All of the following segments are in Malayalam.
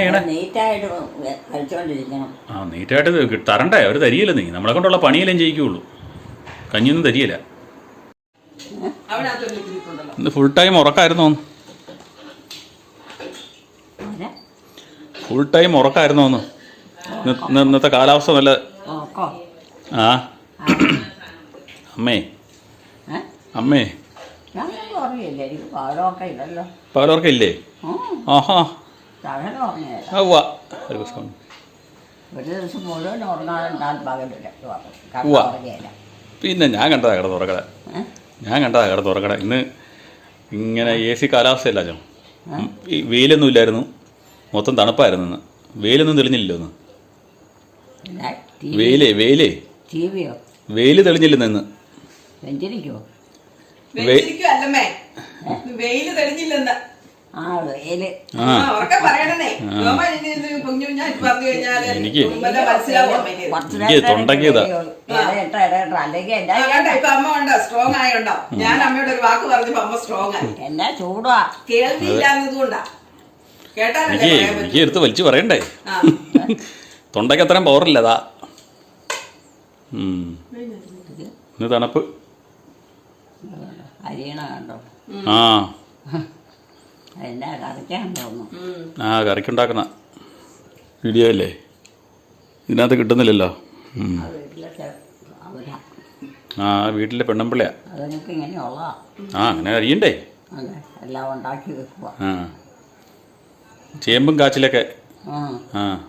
അങ്ങനെ ആ നീറ്റായിട്ട് ആ നീറ്റായിട്ട് ഇത് തരണ്ടേ അവർ തരികയില്ല നീ. നമ്മളെ കൊണ്ടുള്ള പണിയെല്ലാം ചെയ്യിക്കുള്ളൂ കഞ്ഞിയൊന്നും തരികയില്ല ഇന്ന് ഫുൾ ടൈം ഉറക്കായിരുന്നു? ഒന്ന് അങ്ങനെ ഫുൾ ടൈം ഉറക്കായിരുന്നു ഒന്ന് ഇന്ന് ഇന്ന് ഇന്നത്തെ കാലാവസ്ഥ നല്ല ആ. അമ്മേ. അമ്മേ. എനിക്ക് പാടമൊക്കെ ഇല്ലല്ലോ ഇല്ലേ? ആഹാ. ഉവ്വ ഒരു ദിവസം. ഒരു ദിവസം മുഴുവൻ ഉറങ്ങാൻ പകലില്ല. ഉവ്വ. ഉറങ്ങിയില്ല പിന്നെ ഞാൻ കണ്ടതാ കിടന്ന് തുറക്കട ഞാൻ കണ്ടതാ കിടന്ന് തുറക്കട ഇന്ന് ഇങ്ങനെ എ സി കാലാവസ്ഥയല്ല ചോ ഈ വെയിലൊന്നും ഇല്ലായിരുന്നു. മൊത്തം തണുപ്പായിരുന്നു ഇന്ന്. വെയിലൊന്നും തെളിഞ്ഞില്ലല്ലോ ഇന്ന്. പിന്നെ ടി വെയിലേ വെയിലേ. ടി വിയോ? വെയിൽ തെളിഞ്ഞില്ലെന്ന് ഇന്ന്. വെഞ്ചിരിക്കുമോ വെയിൽ തെളിഞ്ഞില്ലെന്ന്. ആ വെയിൽ. ഉറക്കെ പറയണേ കുഞ്ഞു പറഞ്ഞു കഴിഞ്ഞാൽ എനിക്ക് എനിക്ക് നേരത്തെ തൊണ്ടയ്ക്ക് ഇതാ. ഇടയിട്ടോ ഇടയിട്ടോ അല്ലെങ്കിൽ എന്നാ അതുകൊണ്ട് ഇപ്പൊ അമ്മ ഉണ്ടോ സ്ട്രോങ് ആയോണ്ടോ? ഞാൻ അമ്മയോട് ഒരു വാക്ക് പറഞ്ഞപ്പോ അമ്മ സ്ട്രോങ് ആയി. എന്നാ ചൂടാ കേൾവിയില്ലാന്നതുകൊണ്ടാ കേട്ടാലല്ലേ എനിക്ക് പറയാൻ പറ്റൂ. എനിക്ക് എടുത്ത് വലിച്ചു പറയണ്ടേ. തൊണ്ടയ്ക്ക് അത്രയും പവറില്ല അതാ ഉം. ഇന്ന് തണുപ്പ്. അരിയണ കണ്ടോ? ആ. എന്നാ കറിക്കാൻ തോന്നുന്നു. ആ കറിക്കുണ്ടാക്കുന്ന വീഡിയോ അല്ലേ ഇതിനകത്ത് കിട്ടുന്നില്ലല്ലോ. ആ വീട്ടിലൊക്കെ അവരാ. ആ വീട്ടിലെ പെണ്ണമ്പിള്ളയാ. ആ അങ്ങനെ അറിയണ്ടേ അതെ എല്ലാം ഉണ്ടാക്കി വെക്കുക ചേമ്പും കാച്ചിലൊക്കെ ആ.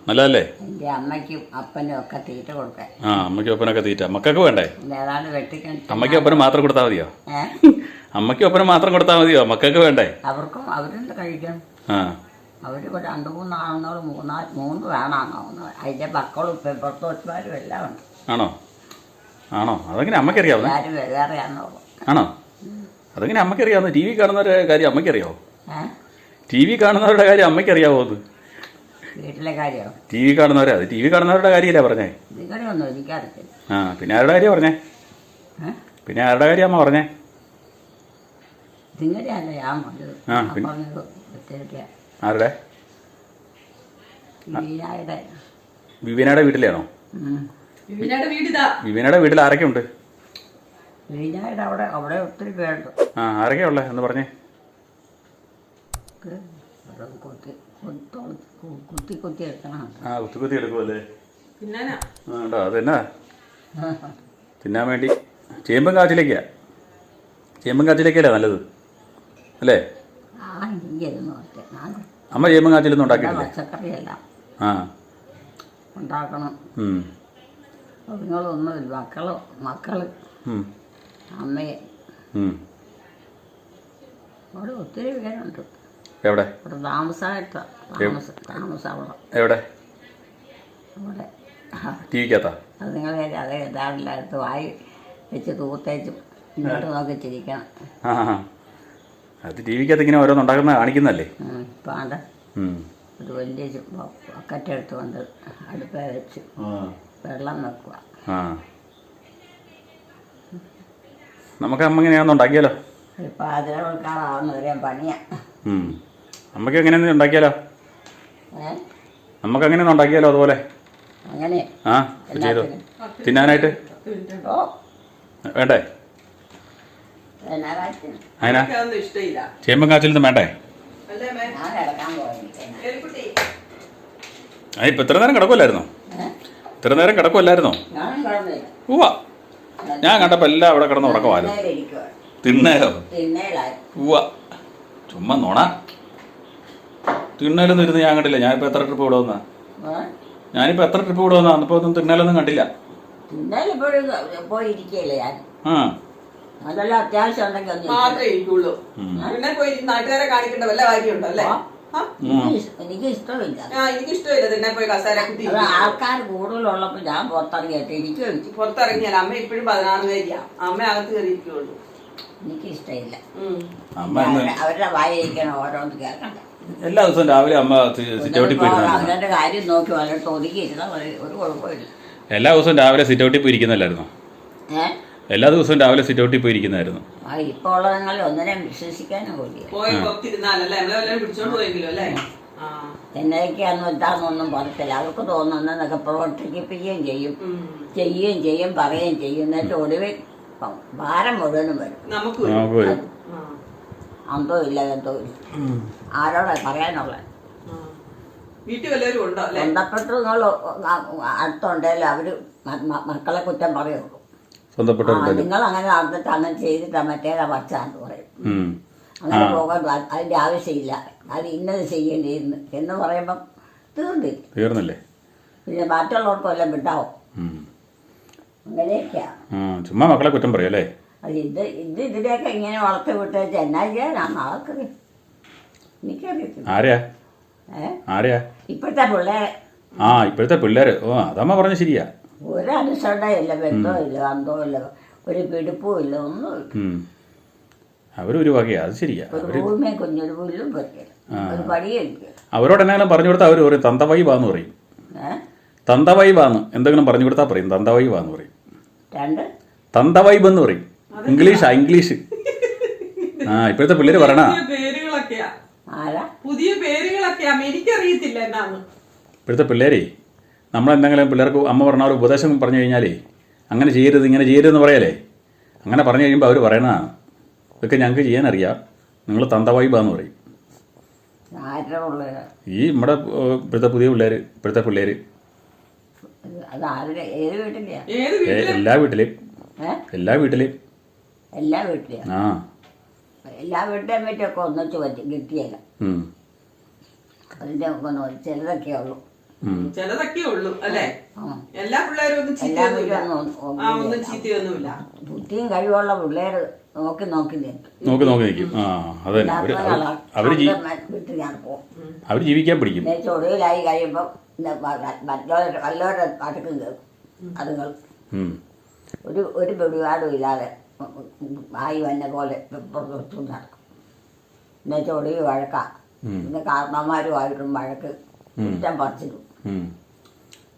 നല്ലതല്ലേ? എന്റെ അമ്മയ്ക്കും അപ്പനും ഒക്കെ തീറ്റ കൊടുക്കാൻ. ആ അമ്മയ്ക്കും അപ്പനൊക്കെ തീറ്റ. മക്കൾക്ക് വേണ്ടേ? ഏതാണ്ട് വെട്ടിക്കാൻ അമ്മയ്ക്കും അപ്പനും മാത്രം കൊടുത്താൽ മതിയോ? അമ്മയ്ക്കും അപ്പനും മാത്രം കൊടുത്താൽ മതിയോ? മക്കൾക്ക് വേണ്ടേ? അവർക്കും അവരുണ്ട് കഴിക്കണം? ആ. അവരിപ്പോൾ രണ്ട് മൂന്നാണെന്നോട് മൂന്നാ മൂന്ന് വേണമെന്നോ അതിന്റെ മക്കളും പെപ്പുറത്തോട്ടുമാരും എല്ലാം ഉണ്ട്. ആണോ? ആണോ? അതെങ്ങനെ അമ്മയ്ക്കറിയാവുന്നേ എല്ലാവരും വേറെയാണെന്നുള്ളു ആണോ? അതെങ്ങനെ അമ്മയ്ക്കറിയാവുന്ന ടി വി കാണുന്നവരുടെ കാര്യം അമ്മയ്ക്കറിയാവോ ടി വി കാണുന്നവരുടെ കാര്യം അമ്മയ്ക്കറിയാവോ അത്? വീട്ടിലെ കാര്യമോ ടി വി കാണുന്നവരെ അത് ടി വി കാണുന്നവരുടെ കാര്യമല്ലേ പറഞ്ഞേ? എനിക്കറിയില്ല ആ പിന്നെ ആരുടെ കാര്യം പറഞ്ഞേ? ഏ? പിന്നെ ആരുടെ കാര്യം അമ്മ പറഞ്ഞേ? നിങ്ങളുടെ അല്ല ഞാൻ പറഞ്ഞത്. ആ, ഞാൻ പിന്നെ? പറഞ്ഞത് ഒത്തിരി ആരുടെ? വീരായുടെ വിവീനയുടെ വീട്ടിലാണോ? വിപിനയുടെ വിവീനയുടെ വീട്ടിൽ ആരൊക്കെ ഉണ്ട് വീരായുടെ അവിടെ അവിടെ ഒത്തിരി പേരുണ്ട്. ആ ആരൊക്കെയാ ഉള്ളത് എന്ന് പറഞ്ഞേ? കുത്തി കുത്തി കുത്തി എടുക്കണം ആ കുത്തി കുത്തി എടുക്കുമല്ലേ പിന്നാനാ അതെന്നാ തിന്നാൻ വേണ്ടി ചേമ്പും കാച്ചിലേക്കാ ചേമ്പും കാച്ചിലേക്കല്ലേ നല്ലത് അല്ലേ അമ്മ ചേമ്പും കാച്ചിലൊന്നും ഉണ്ടാക്കിയിട്ടില്ലേ പച്ചക്കറിയെല്ലാം ആ ഉണ്ടാക്കണം മക്കൾ. അമ്മയെ. അവിടെ ഒത്തിരി പേരുണ്ട് എവിടെ? എവിടെ? അവിടെ. ടി വിക്കകത്താ അത് നിങ്ങൾ അത് വായി വെച്ച് തൂത്തേച്ചും ഇങ്ങോട്ട് നോക്കി ചിരിക്കണം. അത് ടി വിക്കകത്ത് ഇങ്ങനെ ഓരോന്ന് ഉണ്ടാക്കുന്ന കാണിക്കുന്നല്ലേ പാണ്ട. ഇപ്പം. ഒരു വലിയ ബക്കറ്റ് എടുത്തുകൊണ്ട് അടുപ്പേ വെച്ച് വെള്ളം വെക്കുക. ആ. നമുക്ക് അമ്മ ഇങ്ങനെയാണെന്ന് ഉണ്ടാക്കിയാലോ? ഒരു പാചകക്കാരാവുന്നവരെ പണിയാ. ഉം. നമുക്ക് എങ്ങനെ ഉണ്ടാക്കിയാലോ? നമുക്ക് എങ്ങനെയൊന്നും ഉണ്ടാക്കിയാലോ അതുപോലെ? അങ്ങനെ. ആ ചെയ്തോ. തിന്നാനായിട്ട്? ഓ. വേണ്ടേ? അതിനാ ചേമ്പും കാച്ചിലൊന്നും വേണ്ടേ? ആ ഇപ്പം ഇത്ര നേരം കിടക്കുമല്ലായിരുന്നോ ഇത്ര നേരം കിടക്കുമല്ലായിരുന്നോ ഉവ്വ. ഞാൻ കണ്ടപ്പോൾ എല്ലാം അവിടെ കിടന്ന് ഉറക്കമായിരുന്നു. തിണ്ണയിലായി ഉവ്വ. ചുമ്മാ നോണ. തിണ്ണയിലൊന്നും ഇരുന്ന് ഞാൻ കണ്ടില്ല. ഞാനിപ്പോൾ എത്ര ട്രിപ്പ് ഇവിടെ വന്നാ? ഞാനിപ്പോൾ എത്ര ട്രിപ്പ് ഇവിടെ വന്നാ? അപ്പോൾ ഒന്നും തിണ്ണലൊന്നും കണ്ടില്ല. പോയി ഇരിക്കുകയല്ലേ ഞാൻ? ആ. അതെല്ലാം അത്യാവശ്യം ഉണ്ടെങ്കിൽ ഒന്ന് ഇരിക്കണം. മാത്രമേ ഇരിക്കുള്ളൂ. പിന്നെ പോയി നാട്ടുകാരെ കാണിക്കേണ്ട വല്ല കാര്യമുണ്ടോ അല്ലേ? ആ. ആ? എനിക്ക് എനിക്ക് ഇഷ്ടമില്ല ആ എനിക്ക് ഇഷ്ടമില്ല തന്നെ പോയി കസാര കുത്തി അത് ആൾക്കാർ കൂടുതലുള്ളപ്പോൾ ഞാൻ പുറത്തിറങ്ങിയിട്ട് എനിക്ക് പുറത്തിറങ്ങിയാൽ അമ്മ ഇപ്പോഴും പതിനാറ് പേരിയാ. അമ്മ അകത്ത് കയറിയിരിക്കുള്ളൂ. എനിക്ക് ഇഷ്ടമില്ല. അമ്മ ഇന്ന് അവരുടെ വായിരിക്കണം ഓരോന്ന് കേൾക്കണ്ട. എല്ലാ ദിവസവും രാവിലെ അമ്മ സിറ്റൗട്ടിൽ പോയിരുന്ന അവരുടെ കാര്യം നോക്കി ഒരു കുഴപ്പമില്ല. എല്ലാ ദിവസവും രാവിലെ സിറ്റൗട്ടിൽ പോയി ഇരിക്കുന്നല്ലായിരുന്നോ എല്ലാ ദിവസവും രാവിലെ സിറ്റൗട്ടിൽ പോയി ഇരിക്കുന്നതായിരുന്നു ആ ഇപ്പോൾ ഉള്ളതെങ്കിൽ ഒന്നിനെയും വിശ്വസിക്കാനും കൂടിയ. പോയി പുറത്തിരുന്നാലല്ലേ നമ്മളെ പിടിച്ചോണ്ട് പോയെങ്കിലും അല്ലേ? ആ. എന്നതൊക്കെയാന്ന് എന്താണെന്നൊന്നും പറയത്തില്ല അവർക്ക് തോന്നുന്നതൊക്കെ പ്രവർത്തിപ്പിക്കുകയും ചെയ്യും. ചെയ്യുകയും ചെയ്യും പറയുകയും ചെയ്യും. എന്നിട്ട് ഒടുവിൽ പ- ഭാരം മുഴുവനും വരും. നമുക്ക് വരും. നമുക്ക് വരും. അന്തോ ഇല്ല എന്തോ ഇല്ല ആരോടാ പറയാനുള്ളത് ആ. വീട്ടിൽ വല്ലവരും ഉണ്ടോ അല്ലേ? ബന്ധപ്പെട്ടങ്ങൾ അടുത്തുണ്ടെങ്കിൽ മ- മക്കളെ കുറ്റം പറയുള്ളൂ. ആ നിങ്ങൾ അങ്ങനെ നടന്നിട്ട് അങ്ങനെ ചെയ്തിട്ടാ മറ്റേതാ പച്ചാന്ന് പറയും. അങ്ങനെ പോകാൻ അതിന്റെ ആവശ്യമില്ല. അത് ഇന്നത് ചെയ്യേണ്ടിയിരുന്നു. എന്ന് പറയുമ്പം തീർന്നില്ല. തീർന്നില്ലേ? പിന്നെ മറ്റുള്ളവർക്കും എല്ലാം വിട്ടാവും. അങ്ങനെയൊക്കെയാ. ആ ചുമ്മാ മക്കളെ കുറ്റം പറയും അല്ലേ അത് ഇത് ഇത് ഇതിനെയൊക്കെ ഇങ്ങനെ വളർത്തി വിട്ടേച്ച് എന്നാ ചെയ്യാനാണ് ആൾക്കറിയാം എനിക്കറിയത്തില്ല. ആരെയാ? ഏ? ആരെയാ? ഇപ്പോഴത്തെ പിള്ളേരെ ആ ഇപ്പോഴത്തെ പിള്ളേര്. ഓ അതമ്മ പറഞ്ഞ ശരിയാ. ഒരു ഇല്ല ബന്ധവും ഇല്ല ഒരു പിടിപ്പും ഇല്ല ഒന്നുമില്ല. അവരൊരു വകയാ അത് ശരിയാ. ഒരു ഭൂമിയെ കുഞ്ഞൊരു പുല്ലും പറ്റില്ല ഒരു പടിയില്ല അവരോട് എന്തെങ്കിലും പറഞ്ഞു കൊടുത്താൽ അവർ പറയും തന്തവൈ വാന്ന് പറയും. തന്തവൈ വാന്ന്. എന്തെങ്കിലും പറഞ്ഞു കൊടുത്താൽ പറയും തന്തവൈ വാന്ന് പറയും. രണ്ട്? തന്തവൈബ് എന്ന് പറയും. ഇംഗ്ലീഷാ ഇംഗ്ലീഷ്. ആ ഇപ്പോഴത്തെ പിള്ളേര് പറയണ ആരാ? പുതിയ പേരുകളൊക്കെയാ എനിക്കറിയത്തില്ല എന്നാന്ന്. ഇപ്പോഴത്തെ പിള്ളേരെ നമ്മളെന്തെങ്കിലും പിള്ളേർക്ക് അമ്മ പറഞ്ഞ ഒരു ഉപദേശം പറഞ്ഞു കഴിഞ്ഞാലേ അങ്ങനെ ചെയ്യരുത് ഇങ്ങനെ ചെയ്യരുതെന്ന് പറയാലേ അങ്ങനെ പറഞ്ഞു കഴിയുമ്പോൾ അവർ പറയണതാണ് ഇതൊക്കെ ഞങ്ങൾക്ക് ചെയ്യാനറിയാം. നിങ്ങൾ തന്തവൈബാന്ന് പറയും. പിള്ളേര് ഈ നമ്മുടെ ഇപ്പോഴത്തെ പുതിയ പിള്ളേർ ഇപ്പോഴത്തെ പിള്ളേർ വീട്ടിലെയാ? എല്ലാ വീട്ടിലെയും. എല്ലാ വീട്ടിലെയും. എല്ലാ വീട്ടിലെയും? ആ. എല്ലാ വീട്ടിലും പറ്റിയൊക്കെ ഒന്നിച്ച് പറ്റി കിട്ടിയല്ല അതിന്റെ അതിന്റെ ഒക്കെ ഒന്ന് ചിലതൊക്കെ ഉള്ളു. ചിലതൊക്കെ ഉള്ളു അല്ലേ? എല്ലാ പിള്ളേരും ഒന്നും ചീത്തയൊന്നുമില്ല. ബുദ്ധിയും കഴിവുള്ള പിള്ളേർ നോക്കി നോക്കി നോക്കി നോക്കി നിൽക്കും. ആ അത് അവർ ജീവിക്കാൻ പിടിക്കും. ചൊടിയിലായി കഴിയുമ്പോൾ വല്ലവരുടെ അടുക്കും കേൾക്കും. അതുങ്ങൾ ഒരു ഒരു പിടിപാടും ഇല്ലാതെ ആയി വന്ന പോലെ പുറത്തു നടക്കും. പിന്നെ ചൊടിയിൽ വഴക്കാം. പിന്നെ കാരണവന്മാരുമായിട്ടും വഴക്ക് കുറ്റം പറിച്ചിടും.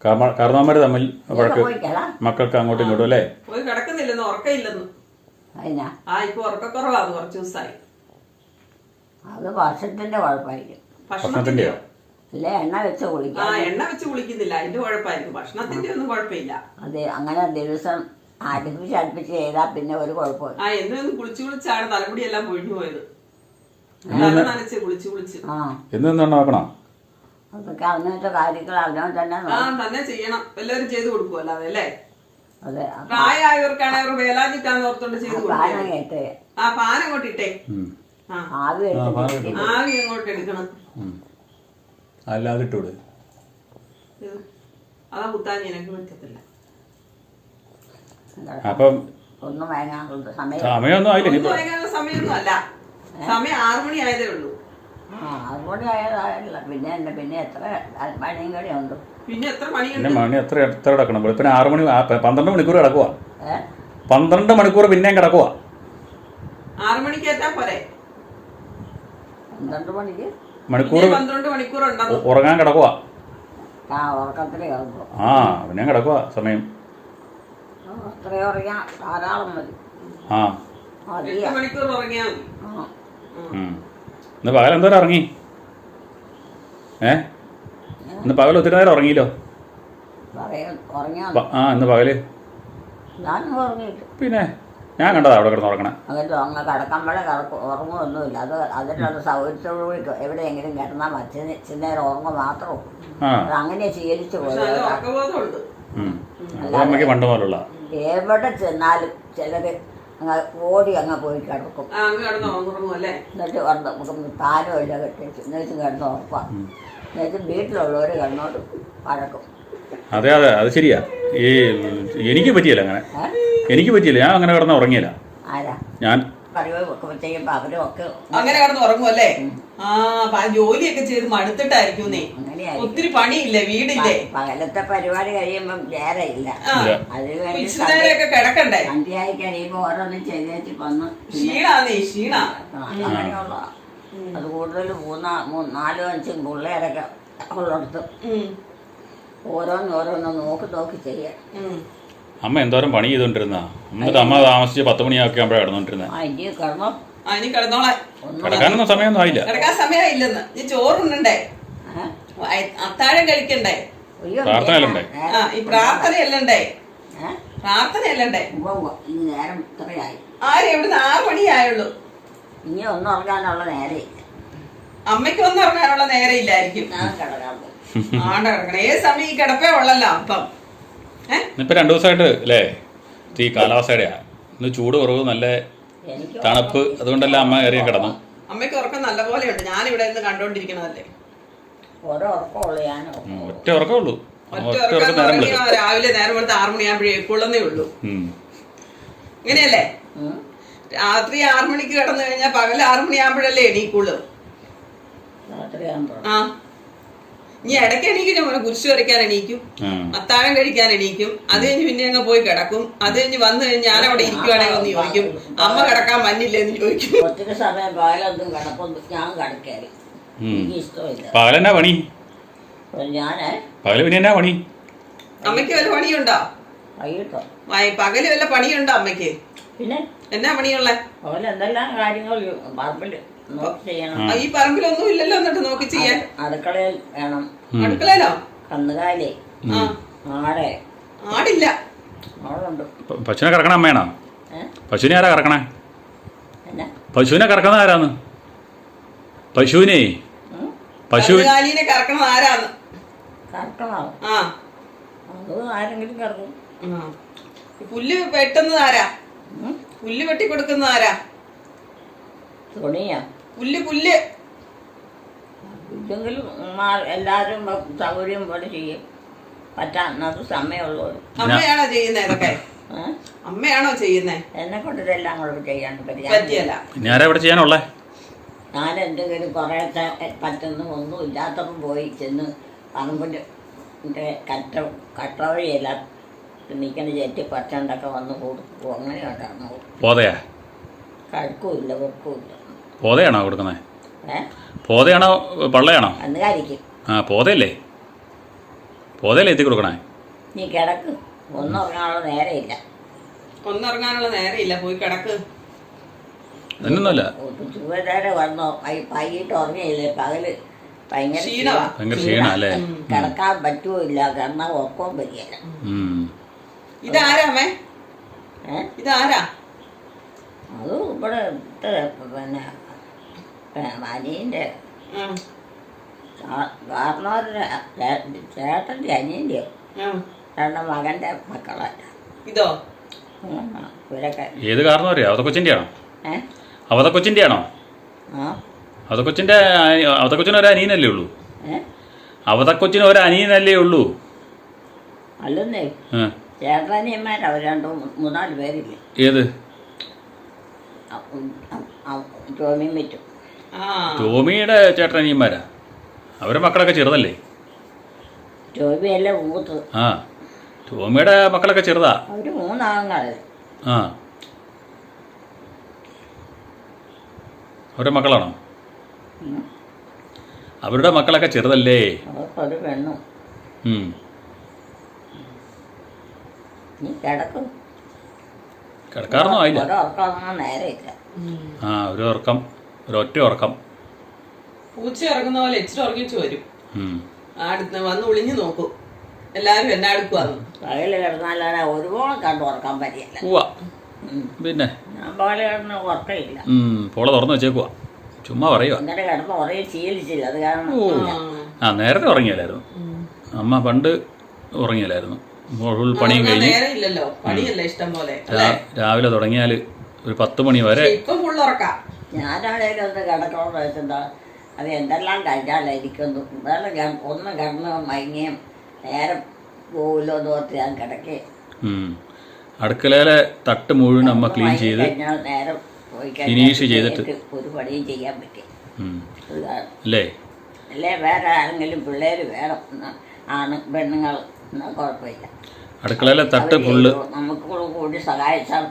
കാരണവന്മാര് കാരണവന്മാർ തമ്മിൽ വഴക്ക് മക്കൾക്ക് അങ്ങോട്ടും ഇങ്ങോട്ടും അല്ലേ? പോയി കിടക്കുന്നില്ലെന്ന് ഉറക്കമില്ലെന്ന്. അതിനാ ആ ഇപ്പൊ ഉറക്കക്കുറവാണ് കുറച്ച് ദിവസമായി അത് വർഷത്തിന്റെ കുഴപ്പമായിരിക്കും. ഭക്ഷണത്തിന്റെയോ? അല്ല എണ്ണ വെച്ച് ആ കുളിക്കാം എണ്ണ വെച്ച് കുളിക്കുന്നില്ല. അതിന്റെ കുഴപ്പമായിരിക്കും. ഭക്ഷണത്തിന്റെ ഒന്നും കുഴപ്പമില്ല. അതെ അങ്ങനെ ദിവസം അടുപ്പിച്ച് അടുപ്പിച്ച് ചെയ്താൽ പിന്നെ ഒരു കുഴപ്പമില്ല ആ കുളിച്ച് കുളിച്ചാണ് തലമുടി എല്ലാം പൊഴിഞ്ഞു പോയത്? തല നനച്ച് കുളിച്ച് കുളിച്ച്. ആ. നോക്കണം അതൊക്കെ അവനവന്റെ കാര്യങ്ങൾ അവനവൻ തന്നെ ആ. തന്നെ ചെയ്യണം. എല്ലാവരും ചെയ്തു കൊടുക്കുമല്ലോ അതല്ലേ അതെ. ആ പ്രായമായവർക്കാണ് അവർ വേലാഞ്ഞിട്ടാന്ന് ഓർത്തോണ്ട് ചെയ്തു പാനം കേട്ട്. ആ പാൻ അങ്ങോട്ട് ഇട്ടേ. ആ. ആവി എടുത്ത് ആവി അങ്ങോട്ട് എടുക്കണം. അല്ലാതിട്ടൂടെ ഇത് അതാ കുത്താൻ എനിക്ക് പറ്റത്തില്ല. അപ്പം ഒന്നും സമയം സമയമൊന്നും ആയില്ല. ഒന്നും ഇനിയിപ്പോ വൈകാനുള്ള സമയമൊന്നും അല്ല. സമയം ആറു മണി ആയതേ ഉള്ളൂ. ആ അതുകൊണ്ട് ആയതായില്ല പിന്നെ എന്നെ പിന്നെ എത്ര പണിയും കൂടി ഉണ്ട്. പിന്നെ എത്ര പിന്നെ മണി എത്ര എത്ര കിടക്കണം? വെളുപ്പിന് ആറ് മണി ആ, പ- പന്ത്രണ്ട് മണിക്കൂർ കിടക്കുക ഏ? പന്ത്രണ്ട് മണിക്കൂർ പിന്നെയും കിടക്കുക ആറു മണിക്ക് പോരെ? പന്ത്രണ്ട് മണിക്ക്? മണിക്കൂർ പിന്നെ പന്ത്രണ്ട് മണിക്കൂർ ഉണ്ടെന്ന്. ഉറങ്ങാൻ കിടക്കുക ആ ഉറക്കത്തിലേ ആകുമ്പോൾ ആ പിന്നെയും കിടക്കുക സമയം. അത്രയും ഉറങ്ങാൻ ധാരാളം മതി. ആ. എട്ട് മണിക്കൂർ ഉറങ്ങിയാൽ ആ. ഉം. ഇന്ന് പകൽ എന്തോരം ഇറങ്ങി ഏ? ഇന്ന് പകൽ ഒത്തിരി നേരം ഉറങ്ങിയില്ലോ? പറയാൻ ഉറങ്ങിയാൽ പ- ആ ഇന്ന് പകൽ. ഞാനും ഉറങ്ങിയിട്ട്. പിന്നെ ഞാൻ കണ്ടതാ അവിടെ കിടന്ന് ഉറങ്ങണേ എന്നിട്ട് അങ്ങ് കിടക്കുമ്പോഴേ കിടക്കും ഉറങ്ങുമൊന്നുമില്ല അത് അതിനുള്ള സൗകര്യത്തോടുകൂടി എവിടെയെങ്കിലും കിടന്നാൽ മച്ചിന് ഇച്ചിരി നേരം ഉറങ്ങുക മാത്രമേ ഉള്ളൂ. ആ. അത് അങ്ങനെ ശീലിച്ചു പക്ഷെ പോയത് അത് ഉറക്കബോധമുണ്ട് ഉം. അത് അമ്മയ്ക്ക് പണ്ട് മുതലുള്ള എവിടെ ചെന്നാലും ചിലര് അങ്ങ് ഓടി അങ്ങ് പോയി കിടക്കും. എന്നിട്ട് കിടന്നു നമുക്ക് താനും ഇല്ല കെട്ടിച്ച് എന്നിട്ട് കിടന്നു ഉറപ്പാം. എന്നിട്ട് വീട്ടിലുള്ളവർ കിടന്നോട് പഴക്കും. അതെ അതെ അത് ശരിയാ. ഈ എനിക്ക് പറ്റിയില്ല അങ്ങനെ. എനിക്ക് പറ്റിയില്ല. ഞാൻ അങ്ങനെ കിടന്ന് ഉറങ്ങിയില്ല. ആരാ? ഞാൻ കറിവ് ഒക്കെ ചെയ്യുമ്പോൾ അവരും ഒക്കെ അങ്ങനെ കിടന്ന് ഉറങ്ങുമല്ലേ ആ ജോലിയൊക്കെ ചെയ്ത് മടുത്തിട്ടായിരിക്കും നീ ഒത്തിരി പണിയില്ലേ വീടില്ലേ? പകലത്തെ പരിപാടി കഴിയുമ്പം വേറെ ഇല്ല. അത് കഴിഞ്ഞ് കിടക്കണ്ടേ? സന്ധ്യയായി കഴിയുമ്പോ ഓരോന്നും ചെയ്തേച്ച് വന്ന് ക്ഷീണാന്നേ ക്ഷീണ. അങ്ങനെയുള്ള അത് കൂടുതൽ മൂന്നാ നാലോ അഞ്ചും പിള്ളേരൊക്കെ ഉള്ളിടത്ത് ഉം, ഓരോന്ന് ഓരോന്ന് നോക്കി നോക്കി ചെയ്യാം. അമ്മ എന്തോരം പണി ചെയ്തോണ്ടിരുന്ന? എന്നിട്ട് അമ്മ താമസിച്ച് പത്ത് മണിയാക്കി ആകുമ്പോഴാണ് കിടന്നുകൊണ്ടിരുന്നത് ആ ഇനി കിടന്നോ ആ ഇനി കിടന്നോളെ. ഒന്നും കിടക്കാനൊന്നും സമയമൊന്നും ആയില്ല. കിടക്കാൻ സമയമില്ലെന്ന് നീ ചോറുണ്ടേ? അത്താഴം കഴിക്കണ്ടേ? നേരം- ആ ഈ പ്രാർത്ഥനയല്ലേ. ഇനി നേരം ഇത്രയായി. ആരും ഇവിടുന്ന് ആറ് മണിയായുള്ളൂ. ഇനി ഒന്നും ഉറങ്ങാനുള്ള നേരെ. അമ്മയ്ക്ക് ഒന്നും ഇറങ്ങാനുള്ള നേരം ഇല്ലായിരിക്കും. ആണ്ട കിടക്കണം. ഏത് സമയം ഈ കിടപ്പേ ഉള്ളല്ലോ അപ്പം. ഏഹ് രണ്ടു ദിവസമായിട്ട് അല്ലേ? ഈ കാലാവസ്ഥയുടെയാ ഇന്ന് ചൂട് കുറവ് നല്ല തണുപ്പ് അതുകൊണ്ടല്ല അമ്മ കയറി കിടന്നു. അമ്മയ്ക്ക് ഉറക്കം നല്ല പോലെ ഉണ്ട് ഞാൻ ഇവിടെ നിന്ന് കണ്ടോണ്ടിരിക്കണതല്ലേ ഒറ്റ ഉറക്കമേ ഉള്ളൂ. ഒറ്റ ഉറക്കം ഉറക്കം നേരം രാവിലെ നേരം കൊടുത്ത് ആറു മണിയാകുമ്പോഴേ ഉള്ളൂ. ഇങ്ങനെയല്ലേ? രാത്രി ആറു മണിക്ക് കിടന്നു കഴിഞ്ഞാൽ പകൽ ആറു മണിയാകുമ്പോഴല്ലേ എണീക്കുള്ളൂ? രാത്രിയാകുമ്പോൾ ആ. ഇനി ഇടയ്ക്ക് എണീക്കും മോനെ കുരിശു വരയ്ക്കാൻ എണീക്കും. അത്താഴം കഴിക്കാൻ എണീക്കും. അത് കഴിഞ്ഞ് പിന്നെ അങ്ങ് പോയി കിടക്കും. അത് കഴിഞ്ഞ് വന്നു കഴിഞ്ഞ് ഞാൻ അവിടെ ഇരിക്കുവാണെങ്കിൽ ഒന്ന് ചോദിക്കും അമ്മ കിടക്കാൻ മഞ്ഞില്ലെന്ന് ചോദിക്കും. ഒത്തിരി സമയം പകലൊന്നും കിടപ്പൊന്നും ഞാൻ കിടക്കൽ എനിക്ക് ഇഷ്ടമില്ല. പകലെന്നാ പണി? ഞാൻ പകൽ പിന്നെ എന്നാ പണി? അമ്മയ്ക്ക് വല്ല പണിയുണ്ടോ? വൈകിട്ടോ. പകൽ വല്ല പണിയുണ്ടോ അമ്മയ്ക്ക്? പിന്നെ എന്നാ പണിയുള്ള? എന്തെല്ലാം കാര്യങ്ങൾ പറമ്പിൽ നോക്കി ചെയ്യണം. ഈ പറമ്പിലൊന്നും ഇല്ലല്ലോ എന്നിട്ട് നോക്കി ചെയ്യാൻ? അടുക്കളയിൽ വേണം. അടുക്കളയിലോ? കന്നുകാലി. ആ. ആടെ. ആടില്ല. പശുവിനെ കറക്കണ അമ്മയാണോ? പശുവിനെ ആരാ കറക്കണേ? പശുവിനെ കറക്കുന്ന ആരാന്ന്? പശുവിനെ? പശുവിനെ പശു കറക്കണത് ആരാന്ന്? കറക്കണോ? ആ. അത് ആരെങ്കിലും കറക്കും. ഈ പുല്ല് വെട്ടുന്നത് ആരാ? പുല്ല് വെട്ടി കൊടുക്കുന്ന ആരാ? തുണിയാ. പുല്ല് പുല്ല്. ഇല്ലെങ്കിലും എല്ലാവരും സൗകര്യം പോലെ ചെയ്യും. പറ്റാത്ത സമയമുള്ളത് അമ്മയാണോ ചെയ്യുന്നത് ഇതൊക്കെ? അമ്മയാണോ ചെയ്യുന്നേ? എന്നെ കൊണ്ട് ഇതെല്ലാം കൂടെ ചെയ്യാൻ പറ്റില്ല പറ്റിയല്ല. ഇവിടെ ചെയ്യാനുള്ളേ? ഞാൻ എന്തെങ്കിലും കുറേയൊക്കെ പറ്റുന്ന ഒന്നും ഇല്ലാത്തപ്പം പോയി ചെന്ന് പറമ്പിന്റെ കറ്റ കട്ട വഴിയെല്ലാം നിൽക്കുന്ന ചെറ്റി പച്ചണ്ടൊക്കെ വന്ന് കൊടുക്കും അങ്ങനെ ഉണ്ടാകുന്നു പോതയാ? കഴിക്കുമില്ല വെക്കുമില്ല. പോതയാണോ കൊടുക്കുന്നത് പോതയാണോ പള്ളയാണോ? കന്നുകാലിക്കും ആ പോതയല്ലേ? പോതയല്ലേ എത്തി കൊടുക്കണേ? നീ കിടക്ക്. ഒന്നും ഉറങ്ങാനുള്ള നേരമില്ല. ഒന്നിറങ്ങാനുള്ള നേരമില്ല. പോയി കിടക്ക്. എന്നൊന്നുമല്ല. ചുവതേരെ വന്നോ? വൈ- വൈകിട്ട് ഉറങ്ങിയില്ലേ? പകൽ ഭയങ്കര ക്ഷീണാ അല്ലേ? കിടക്കാൻ പറ്റുമോ ഇല്ല കിടന്നാൽ ഉറക്കവും വരികയില്ല. ഉം. ഇതാരാ? അത് ഇവിടെ പിന്നെ അനിയന്റെ. കാരണവരുടെ ചേട്ടന്റെ അനിയന്റെയോ. രണ്ട് മകന്റെ മക്കളെ. ഇതോ? ഇവരൊക്കെ. ഏത് കാരണവരെയോ? അവതക്കൊച്ചിന്റെ ആണോ അവതക്കൊച്ചിന്റെ ആണോ അവതക്കൊച്ചിന്റെ അവതക്കൊച്ചിന് ഒരു അനിയനല്ലേ ഉള്ളൂ? അവതക്കൊച്ചിന് ഒരു അനിയനല്ലേ ഉള്ളൂ? അല്ലെന്നേ. മൂന്നാൽ പേരില്ലേ? ഏത്? ടോമിയും പറ്റും ആ. ടോമിയുടെ ചേട്ടനിയന്മാരാ അവരുടെ മക്കളൊക്കെ ചെറുതല്ലേ? ടോമിയല്ലേ ആ. ടോമിയുടെ മക്കളൊക്കെ ചെറുതാ? മൂന്നാങ്ങളല്ലേ ആ. അവരുടെ മക്കളാണോ? അവരുടെ മക്കളൊക്കെ ചെറുതല്ലേ? പെണ്ണു. നീ കിടക്കും. കിടക്കാറൊന്നും ആയില്ല. ഒരുറക്കം നേരമില്ല ആ ഒരു ഉറക്കം ഒരു ഒറ്റ ഉറക്കം. പൂച്ച ഇറങ്ങുന്ന പോലെ ഇച്ചിരി ഉറങ്ങിച്ചു വരും. അടുത്ത് വന്ന് ഒളിഞ്ഞു നോക്കും. എല്ലാരും എന്നാ എടുക്കുവാന്ന് പകൽ കിടന്നാലേ ഒരുപോലെ കണ്ട് ഉറക്കാൻ പറ്റിയല്ല പിന്നെ? ഞാൻ പകൽ കിടന്ന് ഉറക്കമില്ല. ഉം, പോള തുറന്നു വെച്ചേക്കുവാ. ചുമ്മാ പറയുക ഇന്നലെ കിടന്ന് ഉറങ്ങി ശീലിച്ചില്ല. അത് കാരണം ആ നേരത്തെ ഉറങ്ങിയല്ലായിരുന്നു. അമ്മ പണ്ട് ഉറങ്ങിയല്ലായിരുന്നു. ഫുൾ പണിയും കഴിഞ്ഞ്. ഇല്ലല്ലോ. പണിയല്ലേ ഇഷ്ടം പോലെ രാവിലെ തുടങ്ങിയാൽ ഒരു പത്ത് മണി വരെ ഇപ്പൊ ഫുള്ളുറക്കാം ഞാനാണേലും ഒന്ന് കിടക്കണമെന്ന് വെച്ചെന്താ അത് എന്തെല്ലാം കഴിച്ചാലായിരിക്കുന്നു വേറെ കിട- ഒന്ന് കിടന്ന് മയങ്ങിയും നേരം പോകില്ലോ എന്ന് ഓർത്ത് ഞാൻ കിടക്കേ. അടുക്കളയിലെ തട്ട് മുഴുവൻ അമ്മ ക്ലീൻ ചെയ്ത് കഴിഞ്ഞാൽ നേരം പോയി ഫിനിഷ് ചെയ്തിട്ട്. ഒരു പണിയും ചെയ്യാൻ പറ്റി അല്ലേ? അല്ലേ? വേറെ ആരെങ്കിലും പിള്ളേർ വേണം. ആണ് പെണ്ണുങ്ങൾ കുഴപ്പമില്ല. അടുക്കളയിലെ തട്ട് ഫുള്ള്. നമുക്ക് കൂടെ സഹായിച്ചാൽ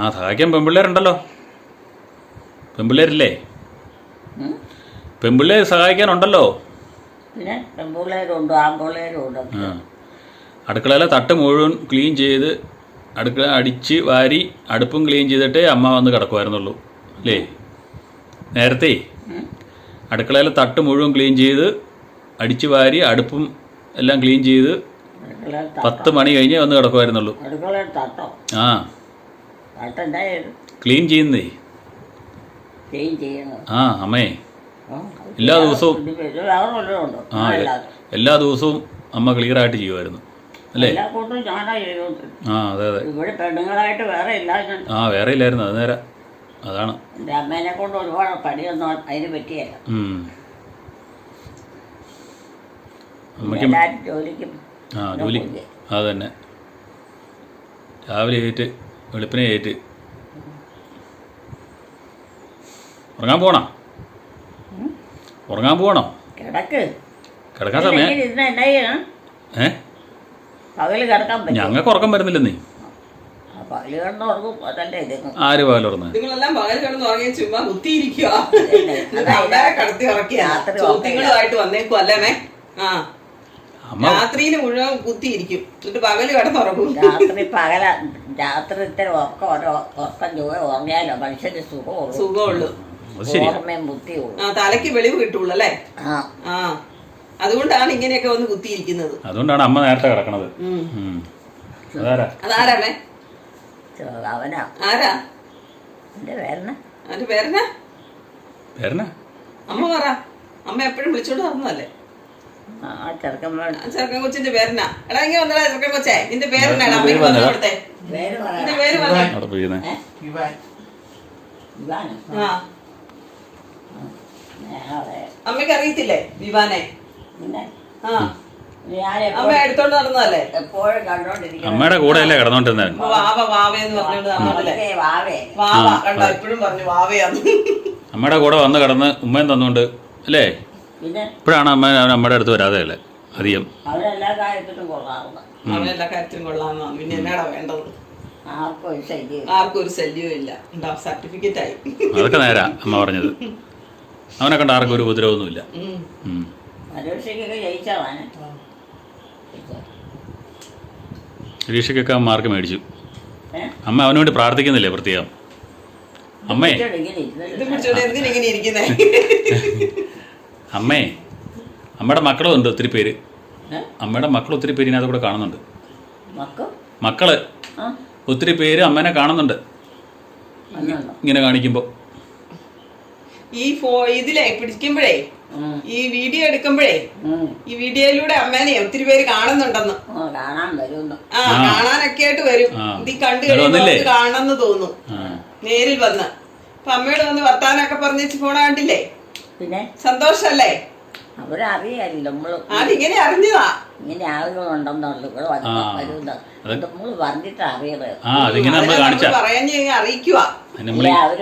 ആ സഹായിക്കാൻ പെമ്പിള്ളേരുണ്ടല്ലോ പെമ്പിള്ളേരില്ലേ? പെമ്പിള്ളേർ സഹായിക്കാനുണ്ടല്ലോ. പിന്നെ പെമ്പിള്ളേരുണ്ട് ആമ്പിള്ളേരുണ്ട് അടുക്കളയിലെ തട്ട് മുഴുവൻ ക്ലീൻ ചെയ്ത് അടുക്കള അടിച്ച് വാരി അടുപ്പും ക്ലീൻ ചെയ്തിട്ടേ അമ്മ വന്ന് കിടക്കുമായിരുന്നുള്ളൂ. അല്ലേ? നേരത്തെ അടുക്കളയിലെ തട്ട് മുഴുവൻ ക്ലീൻ ചെയ്ത് അടിച്ച് വാരി അടുപ്പും എല്ലാം ക്ലീൻ ചെയ്ത് പത്ത് മണി കഴിഞ്ഞേ വന്ന് കിടക്കുമായിരുന്നുള്ളൂ. ആ. ക്ലീൻ ചെയ്യുന്നേ. ആ അമ്മേ. എല്ലാ ദിവസവും ആ എല്ലാ ദിവസവും അമ്മ ക്ലിയർ ആയിട്ട് ചെയ്യുമായിരുന്നു. അല്ലേ? ആ അതെ അതെ. ആ വേറെ ഇല്ലായിരുന്നു. അത് നേരെ അതാണ്. അമ്മേനെ കൊണ്ട് ഒരുപാട് പണിയൊന്നും അതിന് പറ്റിയല്ല ഉം. അമ്മയ്ക്കും ജോലിക്കും ആ ജോലി അത് തന്നെ. രാവിലെ ഏറ്റ് വെളുപ്പിനെ ഏറ്റ് ഉറങ്ങാൻ പോകണം ഉറങ്ങാൻ പോകണം കിടക്ക്. കിടക്കാൻ സമയം ഏ? ഞങ്ങൾക്ക് ഉറക്കം വരുന്നില്ലെന്നേ. നീ കിടന്ന് ആര് നിങ്ങളെല്ലാം പകൽ കിടന്ന് ഉറങ്ങി ചുമ്മാ കുത്തിയിരിക്കുക രാത്രി ചോദ്യങ്ങളുമായിട്ട് വന്നേക്കും അല്ലേ ആ. രാത്രിയിൽ മുഴുവൻ കുത്തിയിരിക്കും. എന്നിട്ട് പകൽ കിടന്നുറങ്ങും. രാത്രി പകല രാത്രി ഇത്തരം ഉറക്കം ഓരോ ഉറക്കം ചുവ ഉറങ്ങിയാലോ? മനുഷ്യന് സുഖമുള്ളൂ. സുഖമുള്ളൂ ഓർമ്മയും ബുദ്ധിയുള്ളൂ ആ തലയ്ക്ക് വെളിവ് കിട്ടുള്ളൂ അല്ലേ? ആ. ആ. അതുകൊണ്ടാണ് ഇങ്ങനെയൊക്കെ വന്ന് കുത്തിയിരിക്കുന്നത്. അതുകൊണ്ടാണ് അമ്മ നേരത്തെ കിടക്കണത്. ഉം. ഉം. അതാരാ? അതാരാമേ? ചെ- അവനാ. ആരാ? എന്റെ പേരണ എന്റെ പേരെന്നാ? പേരനാ അമ്മ പറ. അമ്മ എപ്പോഴും വിളിച്ചോണ്ട് വന്നതല്ലേ ആ ചെറുക്കൻ കൊച്ചിന്റെ പേരെന്നാ? എടാ ഇങ്ങനെ വന്നടാ ചെറുക്കൻ കൊച്ചേ. നിന്റെ പേരെന്നാണ് അമ്മയ്ക്ക് പറഞ്ഞു കൊടുത്തേ. പേര് നിന്റെ പറഞ്ഞു ആ. അമ്മയ്ക്ക് അറിയത്തില്ലേ വിവാനെ ആ. അമ്മ എടുത്തോണ്ട് നടന്നതല്ലേ? എപ്പോഴും അമ്മയുടെ കൂടെയല്ലേ കിടന്നോണ്ടിരുന്നത്? കടന്നോണ്ടിരുന്ന വാവ വാവയെന്ന് പറഞ്ഞോണ്ട് നടന്നതല്ലേ? വാവ. കണ്ടോ എപ്പോഴും പറഞ്ഞു വാവയാന്ന് അമ്മയുടെ കൂടെ വന്ന് കിടന്ന് ഉമ്മയും തന്നോണ്ട് അല്ലേ? പിന്നെ ഇപ്പോഴാണ് അമ്മ അമ്മയുടെ അടുത്ത് വരാതെ അല്ലേ? അധികം. അവരെല്ലാ കാര്യത്തിലും കൊള്ളാവുന്ന അവൻ എല്ലാ കാര്യത്തിലും കൊള്ളാമെന്നാണ് പിന്നെ എന്നാടാ വേണ്ടത്? ആർക്കും ഒരു ശല്യം ആർക്കും ഒരു ശല്യവും ഇല്ല. ഉണ്ടാവും. സർട്ടിഫിക്കറ്റ് ആയി. അതൊക്കെ നേരാ അമ്മ പറഞ്ഞത്. അവനെ കണ്ട ആർക്കും ഒരു ഉപദ്രവമൊന്നുമില്ല. പരീക്ഷയ്ക്കൊക്കെ പരീക്ഷയ്ക്കൊക്കെ മാർക്ക് മേടിച്ചു. അമ്മ അവന് വേണ്ടി പ്രാർത്ഥിക്കുന്നില്ലേ പ്രത്യേകം? അമ്മേ. ഇത് പിടിച്ചോണ്ട് എന്തിനാ ഇങ്ങനെ ഇരിക്കുന്നേ? അമ്മേ അമ്മയുടെ മക്കളും ഉണ്ട് ഒത്തിരി പേര്. അമ്മയുടെ മക്കൾ ഒത്തിരി പേര് ഇതിനകത്ത് കൂടെ കാണുന്നുണ്ട്. മക്കൾ? മക്കൾ ഒത്തിരി പേര് അമ്മേനെ കാണുന്നുണ്ട്. ഇങ്ങനെ കാണിക്കുമ്പോൾ ഈ ഫോ ഇതിലേ പിടിക്കുമ്പോഴേ ഈ വീഡിയോ എടുക്കുമ്പോഴേ ഈ വീഡിയോയിലൂടെ അമ്മേനെ ഒത്തിരി പേര് കാണുന്നുണ്ടെന്ന്. ഓ കാണാൻ വരുന്നു ആ കാണാനൊക്കെ ആയിട്ട് വരും. ഇത് ഈ കണ്ടു കഴിയുമ്പോൾ തോന്നുന്നു കാണണമെന്ന് തോന്നും. നേരിൽ വന്ന്. അപ്പൊ അമ്മയോട് വന്ന് വർത്താനൊക്കെ പറഞ്ഞു ഫോൺ കണ്ടില്ലേ പിന്നെ സന്തോഷല്ലേ? അവരറിയാലോ നമ്മൾ അതിങ്ങനെ അറിഞ്ഞതാ? ഇങ്ങനെ ആളുകളുണ്ടെന്നുള്ളു ഇവിടെ ആ. വരുന്നത് നമ്മൾ പറഞ്ഞിട്ട് അറിയണത്. ആ അതിങ്ങനെ നമ്മൾ അതിനെ കാണിച്ച. നമ്മൾ അറിയിക്കുക അവർ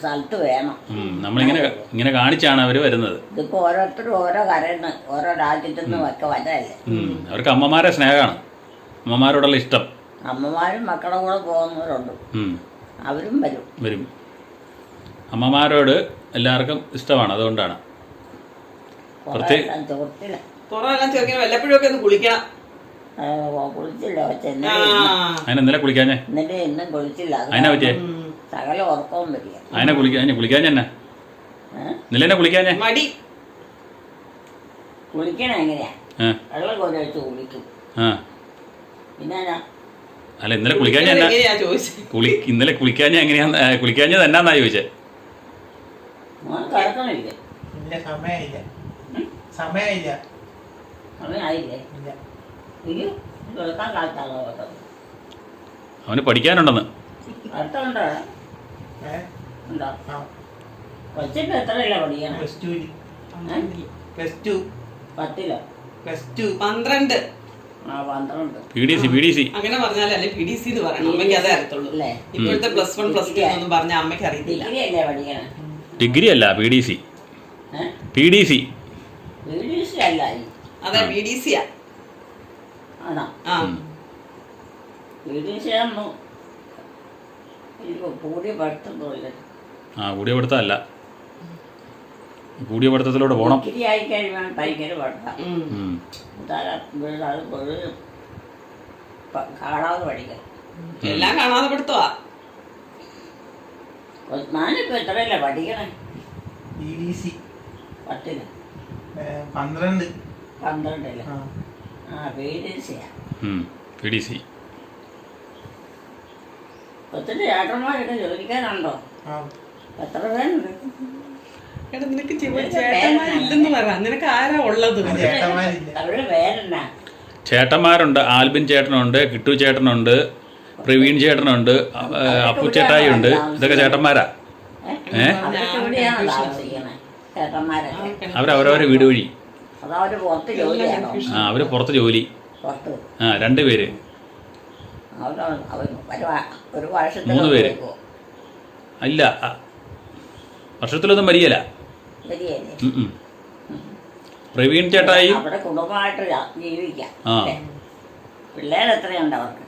സ്ഥലത്ത് വേണം. നമ്മളിങ്ങനെ ഇങ്ങനെ കാണിച്ചാണ് അവർ വരുന്നത്. ഇതിപ്പോ ഓരോരുത്തരും ഓരോ കരണ് ഓരോ രാജ്യത്തു നിന്നും ഒക്കെ വരല്ലേ അവർക്ക് അമ്മമാരെ സ്നേഹമാണ്. അമ്മമാരോടുള്ള ഇഷ്ടം. അമ്മമാരും മക്കളും കൂടെ പോകുന്നവരുണ്ട്. അവരും വരും. വരും. അമ്മമാരോട് എല്ലാവർക്കും ഇഷ്ടമാണ് അതുകൊണ്ടാണ്. പ്രത്യേക- ഒന്ന് കുളിക്കണം കുളിച്ചില്ല പക്ഷെ ഇന്നലെ അതിനെ കുളിക്കാഞ്ഞേ? കുളിച്ചില്ല അത് അതിനെ പറ്റിയേ? ഉം. സകല ഉറക്കവും വരിക. അതിനെ കുളിക്കാ അതിനെ കുളിക്കാഞ്ഞ തന്നെ ഇന്നലെ എന്നെ കുളിക്കാഞ്ഞേ? മടി. കുളിക്കണ എങ്ങനെയാ? ആ വെള്ളം കൊണ്ടു വെച്ച് കുളിക്കും. ആ. പിന്നെ എന്നാ? അല്ല ഇന്നലെ കുളിക്കാഞ്ഞ എന്നാ? എങ്ങനെയാ ചോദിച്ചത് കുളി ഇന്നലെ കുളിക്കാഞ്ഞ എങ്ങനെയാന്ന് ഏ, കുളിക്കാഞ്ഞത് എന്നാന്നാ ചോദിച്ചേ? മോൻ കിടക്കണില്ലേ ഇല്ല സമയമില്ല സമയമില്ല ഇല്ല. കിടക്കാൻ കാലത്താണോ അവന് പഠിക്കാനുണ്ടെന്ന്. അടുത്തുണ്ടോ? ഏ? ഉണ്ടോ? ആ. കൊച്ചിട്ട് എത്രയല്ല പഠിക്കണം? പ്ലസ് ടു ഏ? Plus two. പത്തിലോ? Plus two. പന്ത്രണ്ട്. ആ പന്ത്രണ്ട്. P D C P D C. അങ്ങനെ പറഞ്ഞാലല്ലേ പി ഡി സി എന്ന് പറയണം. അമ്മയ്ക്ക് അതേ അറിയത്തുള്ളൂ. അല്ലേ? ഇപ്പോഴത്തെ പ്ലസ് വൺ പ്ലസ് ടു എന്നൊന്നും പറഞ്ഞ അമ്മയ്ക്ക് അറിയത്തില്ല. ഡിഗ്രി അല്ലേ P D C P D C. അതെ പി ഡി ആണോ? ആ. കൂടിയ പഠിത്തമല്ല. കൂടിയ പഠിത്തത്തിലൂടെ പോകണം ആയി കഴിയുമ്പോൾ ഭയങ്കര പഠിത്തം. ഉം. ഉം. അതാ വീട് അത് വീട് പ- കാണാതെ പഠിക്കണം എല്ലാം കാണാതെ പിടുത്തമാ ഞാനിപ്പോൾ എത്രയല്ലേ പഠിക്കണേ? E D C. പത്തിന്? പന്ത്രണ്ട്. പന്ത്രണ്ടിൽ ആ. ആ വീഡിയോസിയാ പി ഡി സി. ഒത്തിരി ചേട്ടന്മാരൊക്കെ ജോലിക്കാരുണ്ടോ ആ. എത്ര പേരുണ്ട്? എടാ നിനക്ക് ചേട്ടന്മാരില്ലെന്ന് പറ. നിനക്ക് ആരാ ഉള്ളത്? ആ ചേട്ടന്മാരില്ല. അവരുടെ പേരെന്നാ? ചേട്ടന്മാരുണ്ട് ആൽബിൻ ചേട്ടനുണ്ട് കിട്ടു ചേട്ടനുണ്ട് പ്രവീൺ ചേട്ടനുണ്ട് അപ്പു ചേട്ടായി ഉണ്ട് ഇതൊക്കെ ചേട്ടന്മാരാ? ഏ? അവരവരവരെ വീട് വഴി. ആ അവർ പുറത്ത് ജോലി. ആ രണ്ടുപേര് മൂന്ന് പേര്. അല്ല വർഷത്തിലൊന്നും വരികയില്ല. പ്രവീൺ ചേട്ടായി. കുടുംബമായിട്ട് ജീവിക്കാം. ആ. പിള്ളേരെത്രയുണ്ട് അവർക്ക്?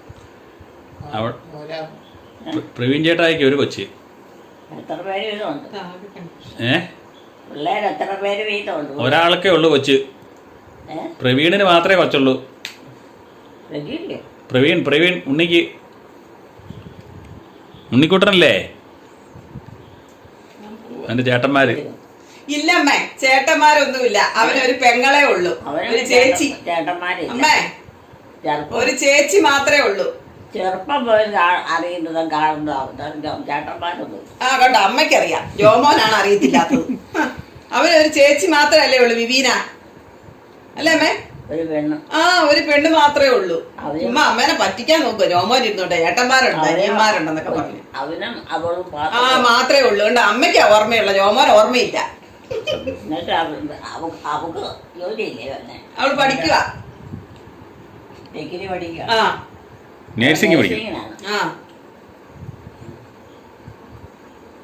പ്രവീൺ ചേട്ടായിക്ക് ഒരു കൊച്ചി. എത്ര പേര് വീതമുണ്ട്? ഏ? പിള്ളേർ എത്ര പേര് വീതമുണ്ട്? ഒരാൾക്കേ ഉള്ളു കൊച്ച്. പ്രവീണിന് മാത്രമേ കൊച്ചുള്ളൂ. പ്രവീൺ പ്രവീൺ ഉണ്ണിക്ക്. ഉണ്ണിക്കുട്ടനല്ലേ? എന്റെ ചേട്ടന്മാര്. ഇല്ലമ്മേ ചേട്ടന്മാരൊന്നുമില്ല. അവനൊരു പെങ്ങളെ ഉള്ളൂ. ഒരു ചേച്ചി. ചേട്ടന്മാരെ അമ്മേ. ഒരു ചേച്ചി മാത്രമേ ഉള്ളൂ. ചെറുപ്പം പോലും അറിയുന്നത് കാണുന്നതും ചേട്ടന്മാരൊന്നും. ആ കണ്ടോ അമ്മയ്ക്കറിയാം. ജോമോനാണ് അറിയത്തില്ലാത്തത്. അവനൊരു ചേച്ചി മാത്രമല്ലേ ഉള്ളു വിവീന. അല്ലേ അമ്മേ? ഒരു പെണ്ണ്. ആ ഒരു പെണ്ണ് മാത്രമേ ഉള്ളൂ. ഉമ്മ അമ്മേനെ പറ്റിക്കാൻ നോക്കുക ജോമോൻ ഇരുന്നോട്ടെ ഏട്ടന്മാരുണ്ട് അനിയന്മാരുണ്ടെന്നൊക്കെ പറഞ്ഞു. അവനും അവളും ആ മാത്രമേ ഉള്ളൂ. കണ്ട അമ്മയ്ക്കാ ഓർമ്മയുള്ള ജോമോൻ ഓർമ്മയില്ല. അവൾ പഠിക്കുക ഡിഗ്രി പഠിക്കുക ആ. നേഴ്സിംഗ് പഠിക്കും. ആ.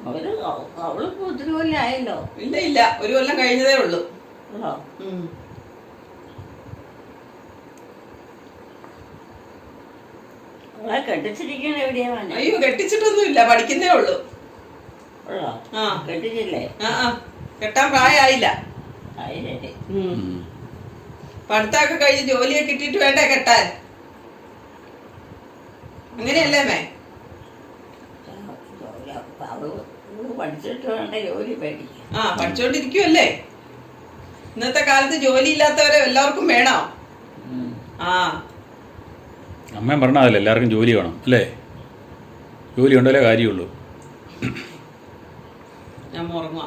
അവർ അവ- അവളിപ്പോ ഒത്തിരി കൊല്ലം ആയല്ലോ. ഇല്ല ഇല്ല. ഒരു കൊല്ലം കഴിഞ്ഞതേ ഉള്ളൂ. ഉള്ളോ? ഉം. അവളെ കെട്ടിച്ചിരിക്കണ എവിടെയാ മോനെ? അയ്യോ കെട്ടിച്ചിട്ടൊന്നുമില്ല. പഠിക്കുന്നേ ഉള്ളൂ. ഉള്ളോ? ആ. കെട്ടിച്ചില്ലേ? ആ ആ. കെട്ടാൻ പ്രായമായില്ല. അത് ശരി ഉം. പഠിത്തമൊക്കെ കഴിഞ്ഞ് ജോലിയൊക്കെ കിട്ടിയിട്ട് വേണ്ടേ കെട്ടാൻ? അങ്ങനെയല്ലേ മേ പഠിച്ചിട്ട് വേണ്ട ജോലി പേടിക്കാൻ ആ പഠിച്ചോണ്ടിരിക്കുവല്ലേ? ഇന്നത്തെ കാലത്ത് ജോലി ഇല്ലാത്തവരെ എല്ലാവർക്കും വേണോ. ആ. അമ്മയും പറഞ്ഞതല്ലേ എല്ലാവർക്കും ജോലി വേണം അല്ലേ? ജോലി ഉണ്ടല്ലേ കാര്യമുള്ളൂ. ഞാൻ ഉറങ്ങുക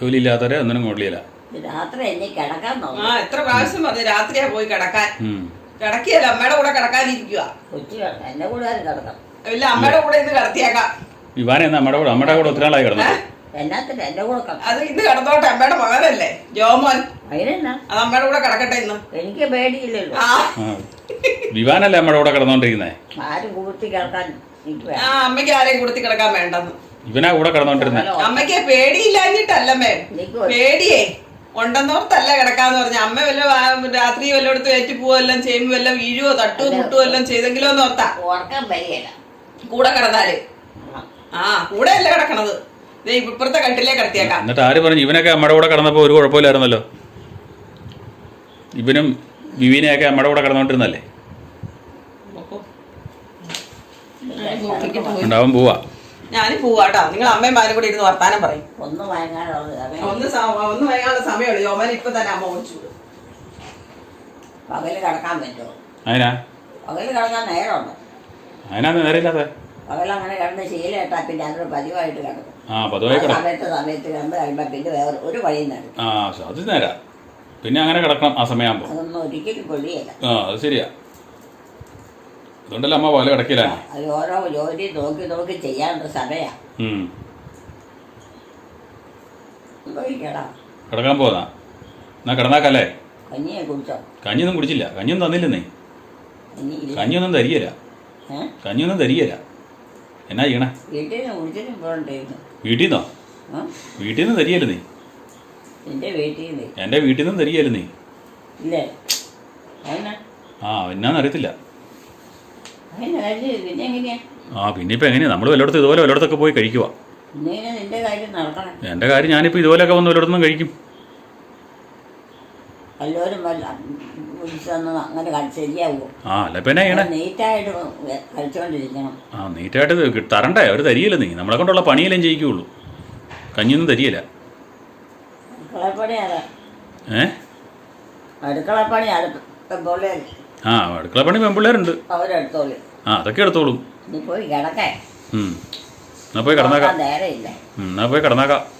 ജോലി ഇല്ലാത്തവരെ ഒന്നിനും കൊള്ളിയില്ല രാത്രി എന്നെ കിടക്കാൻ ആ എത്ര പ്രാവശ്യം പറഞ്ഞു രാത്രിയാ പോയി കിടക്കാൻ. കിടക്കിയല്ല അമ്മയുടെ കൂടെ കിടക്കാതിരിക്കുക കൊച്ചു എന്റെ കൂടെ കിടക്കാം. ഇല്ല അമ്മയുടെ കൂടെ ഇത് കിടത്തിയേക്കാം. എന്നാ നമ്മുടെ കൂടെ നമ്മുടെ കൂടെ ഒത്തിരി നാളായി കിടന്നു. എന്നാത്തിന് എന്റെ കൂടെ കിടക്കാം? അത് ഇന്ന് കിടന്നോട്ടെ അമ്മയുടെ മകനല്ലേ ജോമോൻ. അതിനെന്നാ അത് അമ്മയുടെ കൂടെ കിടക്കട്ടെ ഇന്ന്. എനിക്ക് പേടിയില്ലല്ലോ. ആ. വിവാനല്ലേ നമ്മുടെ കൂടെ കിടന്നോണ്ടിരിക്കുന്നേ? ആരും കൂർത്തി കിടക്കാൻ എനിക്ക് ആ അമ്മയ്ക്ക് ആരെയും കൊടുത്തി കിടക്കാൻ വേണ്ടെന്ന്. ഇവനാ കൂടെ കിടന്നുകൊണ്ടിരുന്നേ അമ്മയ്ക്ക് പേടിയില്ലാഞ്ഞിട്ടല്ലമ്മേ എനിക്ക് പേടിയേ. ഉണ്ടെന്നോർത്തല്ല കിടക്കാന്ന് പറഞ്ഞ. അമ്മ വല്ല രാത്രി വല്ലയിടത്ത് ഏറ്റി പോവെല്ലാം ചെയ്യുമ്പോ വല്ല വീഴുവോ തട്ടുവോ മുട്ടുവോ എല്ലാം ചെയ്തെങ്കിലോ എന്ന് ഓർത്താ. ഓർക്കാൻ വരികയില്ല. കൂടെ കിടന്നാൽ. ആ. കൂടെ അല്ല കിടക്കണത് ഇപ്പുറത്തെ കട്ടിലേ കിടത്തിയേക്കാം. എന്നിട്ട് ആര് പറഞ്ഞു ഇവനൊക്കെ അമ്മയുടെ കൂടെ കിടന്നപ്പോൾ ഒരു കുഴപ്പമില്ലായിരുന്നല്ലോ? ഇവനും വിവിനെയൊക്കെ അമ്മയുടെ കൂടെ കിടന്നുകൊണ്ടിരുന്നല്ലേ ഉണ്ടാവും പോവാ. ഞാൻ പോവാട്ടോ. നിങ്ങൾ അമ്മയും മാരും കൂടി ഇരുന്ന് വർത്താനം പറയും. ഒന്ന് ഒന്ന് സ- ഒന്ന് വൈകാനുള്ള സമയമുള്ളൂ. യോമൻ ഇപ്പൊ തന്നെ അമ്മ ഓടിച്ചു വിടും. പകൽ കിടക്കാൻ പറ്റുമോ അതിനാ? പകൽ കിടക്കാൻ നേരമുണ്ടോ? അതിനാ കിടന്ന് പിന്നെ അതൊരു പതിവായിട്ട് കിടക്കും. ആ പതുവായി ആ കിടക്കും സമയത്ത് സമയത്ത് കിടന്ന് കഴിയുമ്പോൾ പിന്നെ വേറെ ഒരു വഴിയും നടക്കും ആ അത് നേരാ. പിന്നെ അങ്ങനെ കിടക്കണം ആ സമയമാകുമ്പോൾ അതൊന്നും ഒരിക്കലും കൊള്ളിയല്ല ആ അത് ശരിയാ. അതുകൊണ്ടല്ലേ അമ്മ പോലെ കിടക്കില്ല? അത് ഓരോ ജോലി നോക്കി നോക്കി ചെയ്യാനുള്ള സമയാ. കിടക്കാൻ പോകാ എന്നാ കിടന്നാക്കല്ലേ? കഞ്ഞിയെ കുടിച്ചോ? കഞ്ഞിയൊന്നും കുടിച്ചില്ല. കഞ്ഞിയൊന്നും തന്നില്ലെന്നേ. കഞ്ഞിയൊന്നും തരികയില്ല കഞ്ഞിയൊന്നും തരികയില്ല എന്നാ ചെയ്യണേ? വീട്ടിൽ നിന്ന് വീട്ടിൽ നിന്നോ തരികയല്ലേ നീ എന്റെ വീട്ടിൽ നിന്ന് തരികയല്ലേ നീ ആ എന്നാന്ന് അറിയത്തില്ല അതിന് കാര്യം പിന്നെ എങ്ങനെയാ ആ പിന്നെ ഇപ്പം എങ്ങനെയാ? നമ്മൾ വല്ലയിടത്ത് ഇതുപോലെ വല്ലയിടത്തൊക്കെ പോയി കഴിക്കുക എന്റെ കാര്യം ഞാനിപ്പോ എന്റെ കാര്യം ഞാനിപ്പോൾ ഇതുപോലെയൊക്കെ വന്ന് വല്ലയിടത്തുനിന്നും കഴിക്കും. വിളിച്ചൊന്നും അങ്ങനെ ശരിയാവുമോ ആ അല്ല പിന്നെ നീറ്റായിട്ട് കഴിച്ചുകൊണ്ടിരിക്കണം ആ നീറ്റായിട്ട് തരണ്ടേ? അവർ തരികയില്ല നീ. നമ്മളെ കൊണ്ടുള്ള പണിയെല്ലാം ചെയ്യിക്കുള്ളൂ കഞ്ഞിയൊന്നും തരികയില്ല അടുക്കളപ്പണി ഏ? അടുക്കളപ്പണി ആ അടുക്കള പണി പെൺപിള്ളേരുണ്ട് അവരെടുത്തോളൂ. ആ അതൊക്കെ എടുത്തോളൂ. പോയി കിടക്കേ. എന്നാ പോയി കിടന്നാക്കാം. എന്നാ പോയി കിടന്നേക്കാം.